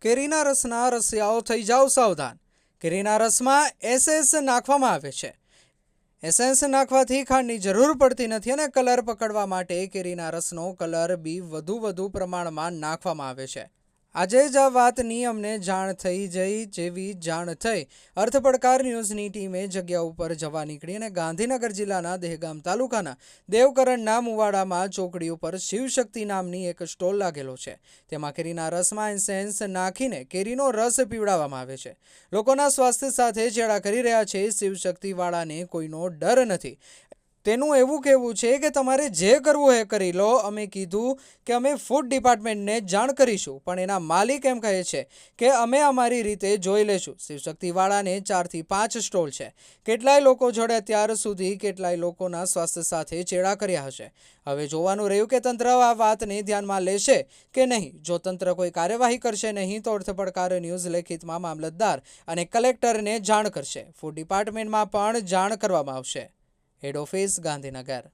કેરીના રસના રસિયાઓ થઈ જાઓ સાવધાન. કેરીના રસમાં એસેન્સ નાખવામાં આવે છે. એસેન્સ નાખવાથી ખાંડની જરૂર પડતી નથી અને કલર પકડવા માટે કેરીના રસનો કલર બી વધુ વધુ પ્રમાણમાં નાખવામાં આવે છે. આજે જ આ વાતની અમને જાણ થઈ જઈ જેવી જાણ થઈ. અર્થ પડકાર ન્યૂઝની ટીમે જગ્યા ઉપર જવા નીકળી અને ગાંધીનગર જિલ્લાના દહેગામ તાલુકાના દેવકરણના મુવાડામાં ચોકડી ઉપર શિવશક્તિ નામની એક સ્ટોલ લાગેલો છે. તેમાં કેરીના રસમાં એન્સેન્સ નાખીને કેરીનો રસ પીવડાવવામાં આવે છે. લોકોના સ્વાસ્થ્ય સાથે ચેડા કરી રહ્યા છે શિવશક્તિવાળાને કોઈનો ડર નથી. તેનું એવું કહેવું છે કે તમારે જે કરવું એ કરી લો. અમે કીધું કે અમે ફૂડ ડિપાર્ટમેન્ટને જાણ કરીશું, પણ એના માલિક એમ કહે છે કે અમે અમારી રીતે જોઈ લેશું. શિવશક્તિવાળાને ચારથી પાંચ સ્ટોલ છે. કેટલાય લોકો જોડે અત્યાર સુધી કેટલાય લોકોના સ્વાસ્થ્ય સાથે ચેડા કર્યા હશે. હવે જોવાનું રહ્યું કે તંત્ર આ વાતને ધ્યાનમાં લેશે કે નહીં. જો તંત્ર કોઈ કાર્યવાહી કરશે નહીં, તો અર્થ પડકાર ન્યૂઝ લેખિતમાં મામલતદાર અને કલેક્ટરને જાણ કરશે. ફૂડ ડિપાર્ટમેન્ટમાં પણ જાણ કરવામાં આવશે. હેડ ઓફિસ ગાંધીનગર